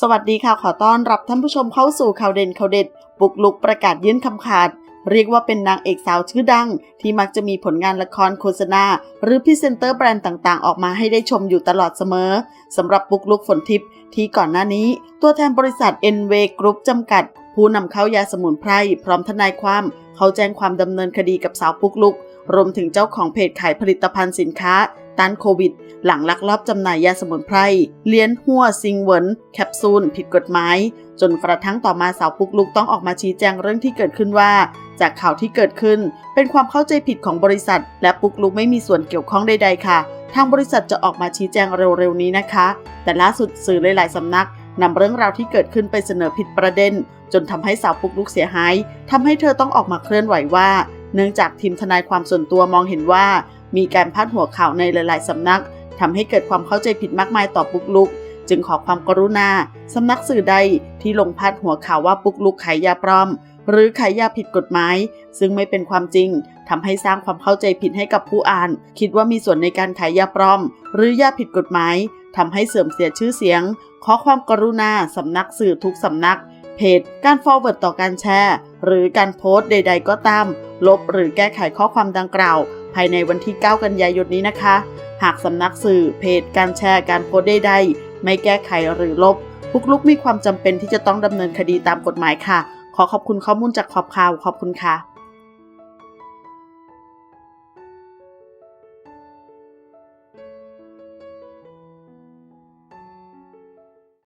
สวัสดีค่ะขอต้อนรับท่านผู้ชมเข้าสู่ข่าวเด่นข่าวเด็ดปุกลุกประกาศยื่นคำขาด เรียกว่าเป็นนางเอกสาวชื่อดัง ที่มักจะมีผลงานละครโฆษณา หรือพรีเซนเตอร์แบรนด์ต่างๆ ออกมาให้ได้ชมอยู่ตลอดเสมอสำหรับปุกลุกฝนทิพย์ที่ก่อนหน้านี้ ตัวแทนบริษัท NV Group จำกัด ผู้นำเข้ายาสมุนไพรพร้อมทนายความ เขาแจ้งความดำเนินคดีกับสาวปุกลุกรวมถึงเจ้าของเพจขายผลิตภัณฑ์สินค้า ต้านโควิด หลังลักลอบจำหน่ายยาสมุนไพรเลี้ยนหัวซิงเวินแคปซูลผิดกฎหมาย จนกระทั่งต่อมาสาวปุกลุกต้องออกมาชี้แจงเรื่องที่เกิดขึ้นว่า จากข่าวที่เกิดขึ้น เป็นความเข้าใจผิดของบริษัท และปุกลุกไม่มีส่วนเกี่ยวข้องใดๆค่ะ ทางบริษัทจะออกมาชี้แจงเร็วๆนี้นะคะ แต่ล่าสุดสื่อหลายๆสำนักนำเรื่องราวที่เกิดขึ้นไปเสนอผิดประเด็น จนทำให้สาวปุกลุกเสียหายทำให้เธอต้องออกมาเคลื่อนไหวว่า เนื่องจากทีมทนายความส่วนตัวมองเห็นว่า มีการพาดหัวข่าวในหลาย ๆสำนักทำให้เกิดความเข้าใจผิดมากมายต่อปุกลุก จึงขอความกรุณาสำนักสื่อใดที่ลงพาดหัวข่าวว่าปุกลุกขายยาปลอม หรือขายยาผิดกฎหมาย ซึ่งไม่เป็นความจริงทำให้สร้างความเข้าใจผิดให้กับผู้อ่าน คิดว่ามีส่วนในการขายยาปลอม หรือยาผิดกฎหมายทำให้เสื่อมเสียชื่อเสียง ขอความกรุณาสำนักสื่อทุกสำนัก เพจ การ forward ต่อการแชร์ หรือการโพสต์ใด ๆ ก็ตาม ลบหรือแก้ไขข้อความดังกล่าว ภายในวันที่ 9 กันยายนนี้นะคะ หากสำนักสื่อเพจ การแชร์การโพสต์ใดๆ ไม่แก้ไขหรือลบพุกลุกมีความจำเป็นที่จะต้องดำเนินคดีตามกฎหมายค่ะ ขอขอบคุณข้อมูลจากขอบข่าวขอบคุณค่ะ